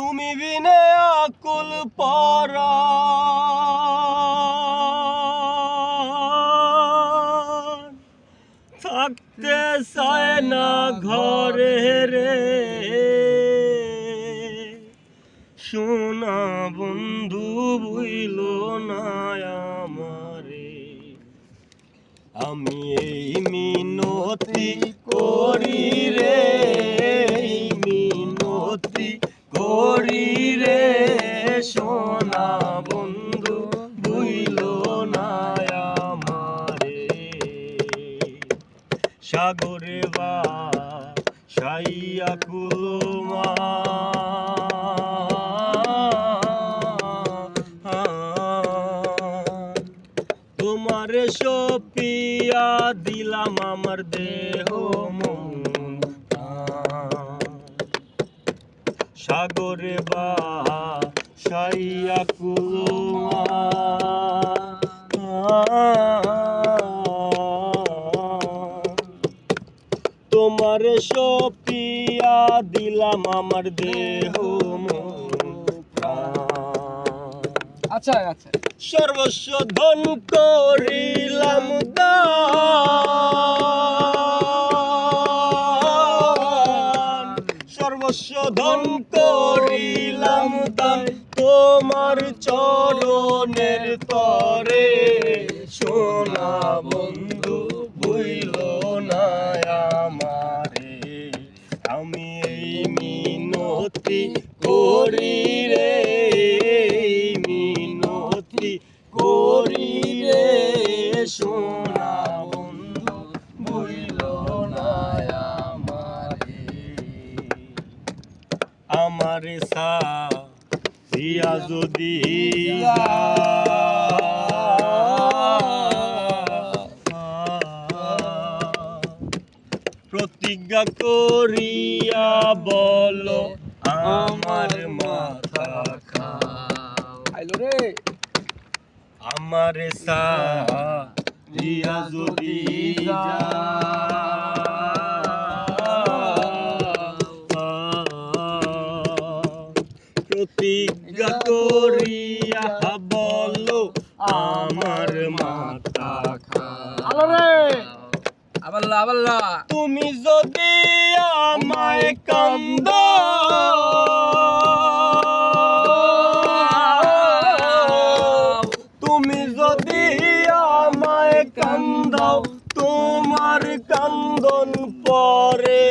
তুমি বিনে আকুল পরা। থাকতে চায় না ঘরে রে। সোনা বন্ধু রে সোনা বন্ধু, বুইল না আমারে। সাগরে বা সাইয়া কুলমা তোমারে সপিয়া দিলাম আমার দেহ মন। সাগরে বা সাইয়া তোমার সপিয়া দিলাম আমার দেহ আচ্ছা আচ্ছা। সর্বস্ব ধন করিলাম সর্বস্ব ধন করিলাম তাই তোমার চরণের তরে আমারে সা দিয়া যদি প্রতিজ্ঞা করিয়া বলো আমার মাথা খাও। আইলো রে। আমার সা দিয়া যদি প্রতিজ্ঞা করিয়া বলো আমার মাথা তুমি যদি আমায় কান্দ। তুমি যদি আমায় কান্দাও তোমার কান্দন পরে।